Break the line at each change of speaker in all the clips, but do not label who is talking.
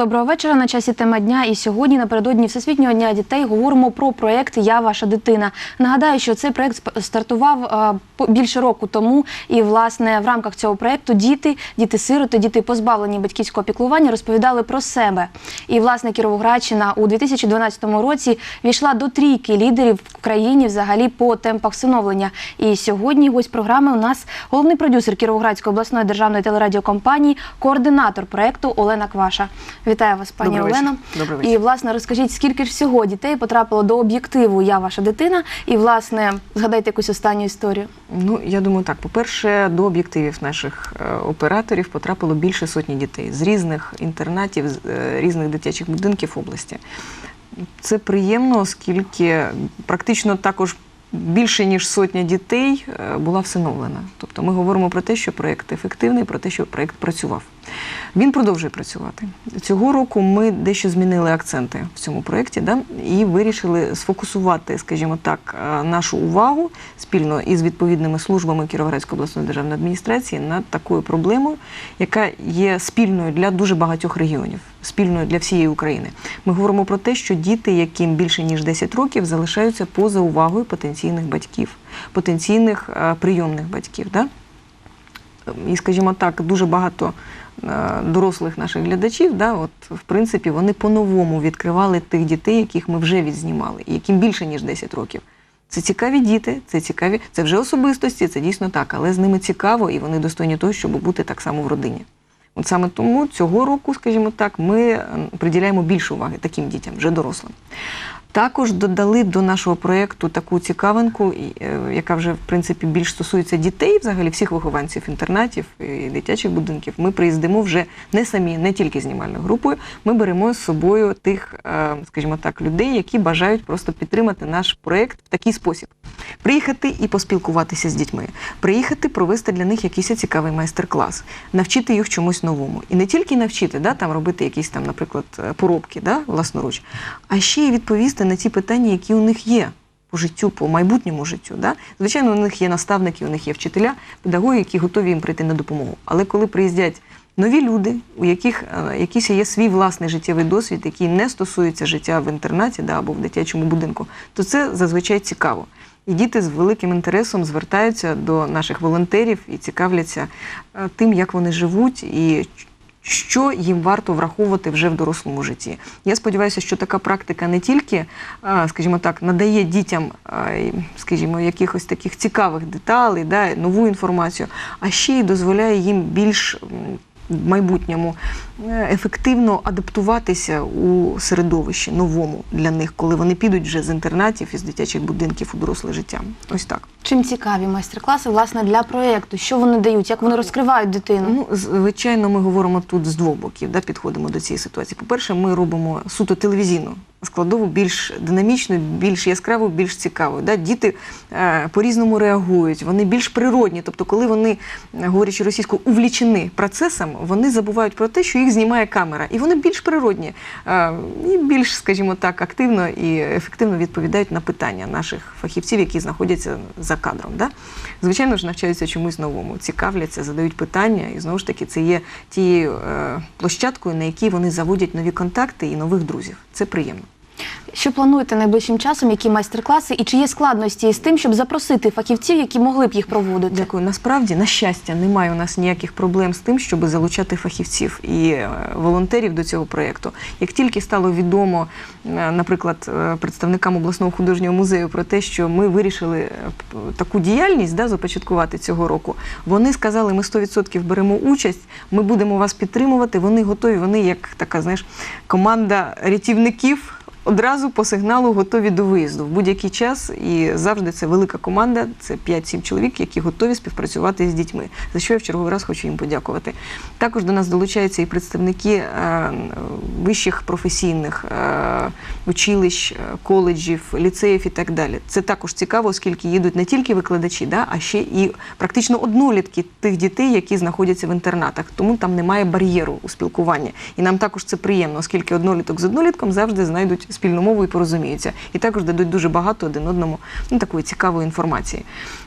Доброго вечора. На часі тема дня. І сьогодні, напередодні Всесвітнього дня дітей, говоримо про проект Я ваша дитина. Нагадаю, що цей проект стартував більше року тому. І власне в рамках цього проекту діти, діти-сироти, діти позбавлені батьківського піклування, розповідали про себе. І власне Кіровоградщина у 2012 році війшла до трійки лідерів в країні взагалі по темпах всиновлення. І сьогодні гость програми у нас головний продюсер Кіровоградської обласної державної телерадіокомпанії, координатор проекту Олена Кваша. Вітаю вас, пані
Добрий вечір.
Олено.
Добрий
І власне розкажіть, скільки ж всього дітей потрапило до об'єктиву Я ваша дитина? І власне згадайте якусь останню історію.
Ну я думаю, так. По-перше, до об'єктивів наших е, операторів потрапило більше сотні дітей з різних інтернатів, з е, різних дитячих будинків області. Це приємно, оскільки практично також більше ніж сотня дітей е, була всиновлена. Тобто ми говоримо про те, що проєкт ефективний, про те, що проєкт працював. Він продовжує працювати. Цього року ми дещо змінили акценти в цьому проєкті да, і вирішили сфокусувати, скажімо так, е, нашу увагу спільно із відповідними службами Кіровоградської обласної державної адміністрації над такою проблемою, яка є спільною для дуже багатьох регіонів, спільною для всієї України. Ми говоримо про те, що діти, яким більше ніж 10 років, залишаються поза увагою потенційних батьків, потенційних е, прийомних батьків. Да? І, скажімо так, дуже багато е, дорослих наших глядачів, да, от, в принципі, вони по-новому відкривали тих дітей, яких ми вже відзнімали, і яким більше, ніж 10 років. Це цікаві діти, це цікаві, це вже особистості, це дійсно так, але з ними цікаво і вони достойні того, щоб бути так само в родині. От саме тому цього року, скажімо так, ми приділяємо більше уваги таким дітям, вже дорослим. Також додали до нашого проєкту таку цікавинку, е, яка вже в принципі більш стосується дітей, взагалі всіх вихованців інтернатів і дитячих будинків. Ми приїздимо вже не самі, не тільки знімальною групою. Ми беремо з собою тих, е, скажімо так, людей, які бажають просто підтримати наш проєкт в такий спосіб: приїхати і поспілкуватися з дітьми, приїхати провести для них якийсь цікавий майстер-клас, навчити їх чомусь новому. І не тільки навчити, да, там робити якісь там, наприклад, е, поробки, да, власноруч, а ще й відповісти на ті питання, які у них є. По життю, по майбутньому життю. Да? Звичайно, у них є наставники, у них є вчителя, педагоги, які готові їм прийти на допомогу. Але коли приїздять нові люди, у яких е, якийсь є свій власний життєвий досвід, який не стосується життя в інтернаті да, або в дитячому будинку, то це зазвичай цікаво. І діти з великим інтересом звертаються до наших волонтерів і цікавляться е, тим, як вони живуть і що їм варто враховувати вже в дорослому житті. Я сподіваюся, що така практика не тільки, скажімо так, надає дітям, скажімо, якихось таких цікавих деталей, да, нову інформацію, а ще й дозволяє їм більш в майбутньому е, ефективно адаптуватися у середовищі новому для них, коли вони підуть вже з інтернатів із дитячих будинків у доросле життя. Ось так.
Чим цікаві майстер-класи власне для проєкту? Що вони дають? Як вони розкривають дитину?
Ну, звичайно, ми говоримо тут з двох боків, да, підходимо до цієї ситуації. По-перше, ми робимо суто телевізійну складову більш динамічну, більш яскраву, більш цікаву. Да? Діти е, по-різному реагують, вони більш природні. Тобто, коли вони, е, говорячи російською, увлічені процесом, вони забувають про те, що їх знімає камера. І вони більш природні е, і більш, скажімо так, активно і ефективно відповідають на питання наших фахівців, які знаходяться за кадром. Да? Звичайно ж, навчаються чомусь новому, цікавляться, задають питання, і знову ж таки, це є тією е, площадкою, на якій вони заводять нові контакти і нових друзів. Це приємно.
Що плануєте найближчим часом? Які майстер-класи і чи є складності з тим, щоб запросити фахівців, які могли б їх проводити?
Дякую. Насправді, на щастя, немає у нас ніяких проблем з тим, щоб залучати фахівців і е, волонтерів до цього проєкту. Як тільки стало відомо, е, наприклад, е, представникам обласного художнього музею про те, що ми вирішили таку діяльність да, започаткувати цього року, вони сказали, ми 100% беремо участь, ми будемо вас підтримувати. Вони готові. Вони як така, знаєш, команда рятівників. Одразу по сигналу готові до виїзду в будь-який час, і завжди це велика команда. Це 5-7 чоловік, які готові співпрацювати з дітьми. За що я в черговий раз хочу їм подякувати. Також до нас долучаються і представники е, вищих професійних е, училищ, е, коледжів, ліцеїв і так далі. Це також цікаво, оскільки їдуть не тільки викладачі, да, а ще і практично однолітки тих дітей, які знаходяться в інтернатах. Тому там немає бар'єру у спілкуванні. І нам також це приємно, оскільки одноліток з однолітком завжди знайдуть спільну мову і порозуміються. І також дадуть дуже багато один одному ну, такої цікавої інформації.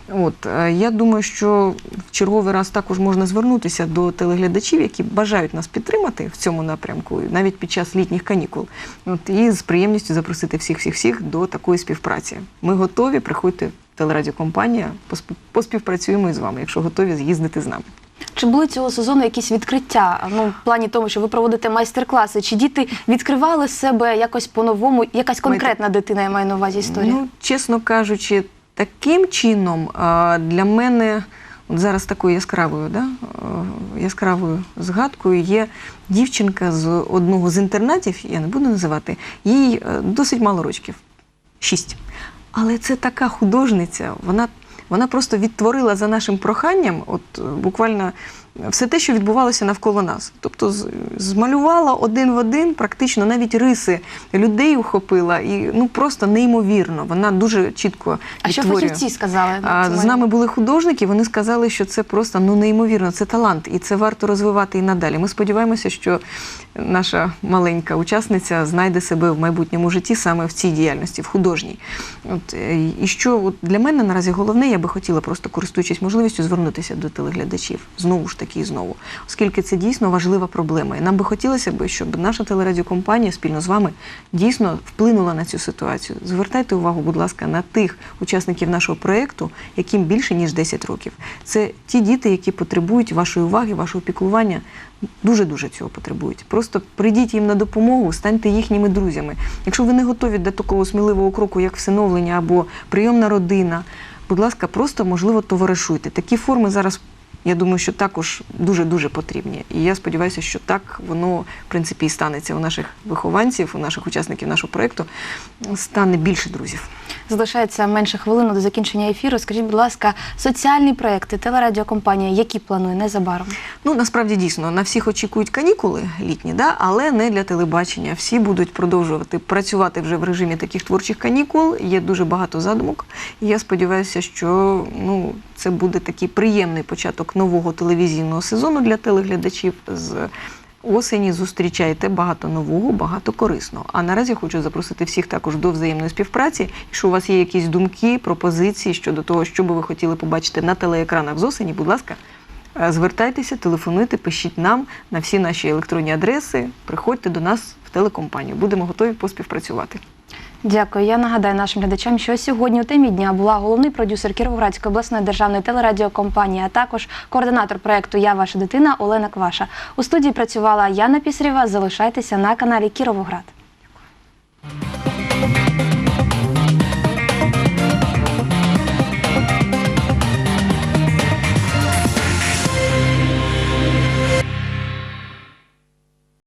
От е, я думаю, що в черговий раз також можна звернутися до телеглядачів, які бажають нас підтримати в цьому напрямку, навіть під час літніх канікул. От і з приємністю запросити всіх всіх всіх до такої співпраці. Ми готові, приходьте в телерадіокомпанія, посп- поспівпрацюємо із вами, якщо готові з'їздити з нами.
Чи були цього сезону якісь відкриття? Ну, в плані тому, що ви проводите майстер-класи, чи діти відкривали себе якось по-новому? Якась конкретна дитина, я маю на увазі історія?
Ну, чесно кажучи, таким чином для мене от зараз такою яскравою, да, е, яскравою згадкою є дівчинка з одного з інтернатів, я не буду називати, їй е, досить мало рочків шість. Але це така художниця, вона, вона просто відтворила за нашим проханням, от е, буквально все те, що відбувалося навколо нас. Тобто змалювала один в один, практично навіть риси людей ухопила, і ну просто неймовірно. Вона дуже чітко
а що фахівці сказали?
А, з нами були художники, вони сказали, що це просто ну неймовірно, це талант, і це варто розвивати і надалі. Ми сподіваємося, що наша маленька учасниця знайде себе в майбутньому житті саме в цій діяльності, в художній. От е, і що от для мене наразі головне, я би хотіла просто користуючись можливістю звернутися до телеглядачів знову ж таки і знову, оскільки це дійсно важлива проблема. І нам би хотілося б, щоб наша телерадіокомпанія спільно з вами дійсно вплинула на цю ситуацію. Звертайте увагу, будь ласка, на тих учасників нашого проєкту, яким більше ніж 10 років. Це ті діти, які потребують вашої уваги, вашого піклування. Дуже дуже цього потребують. Просто прийдіть їм на допомогу, станьте їхніми друзями. Якщо ви не готові до такого сміливого кроку, як всиновлення або прийомна родина, будь ласка, просто можливо товаришуйте. Такі форми зараз. Я думаю, що також дуже дуже потрібні. І я сподіваюся, що так воно в принципі і станеться у наших вихованців, у наших учасників нашого проєкту. Стане більше друзів.
Залишається менше хвилини до закінчення ефіру. Скажіть, будь ласка, соціальні проекти, телерадіокомпанія, які планує незабаром?
Ну насправді дійсно на всіх очікують канікули літні, да? але не для телебачення. Всі будуть продовжувати працювати вже в режимі таких творчих канікул. Є дуже багато задумок. І я сподіваюся, що ну це буде такий приємний початок нового телевізійного сезону для телеглядачів з. Осені зустрічайте багато нового, багато корисного. А наразі хочу запросити всіх також до взаємної співпраці. Якщо у вас є якісь думки, пропозиції щодо того, що би ви хотіли побачити на телеекранах з осені, будь ласка, Е, Звертайтеся, телефонуйте, пишіть нам на всі наші електронні адреси. Приходьте до нас в телекомпанію. Будемо готові поспівпрацювати.
Дякую. Я нагадаю нашим глядачам, що сьогодні у темі дня була головний продюсер Кіровоградської обласної державної телерадіокомпанії, а також координатор проекту Я ваша дитина Олена Кваша. У студії працювала Яна Пісрєва. Залишайтеся на каналі Кіровоград.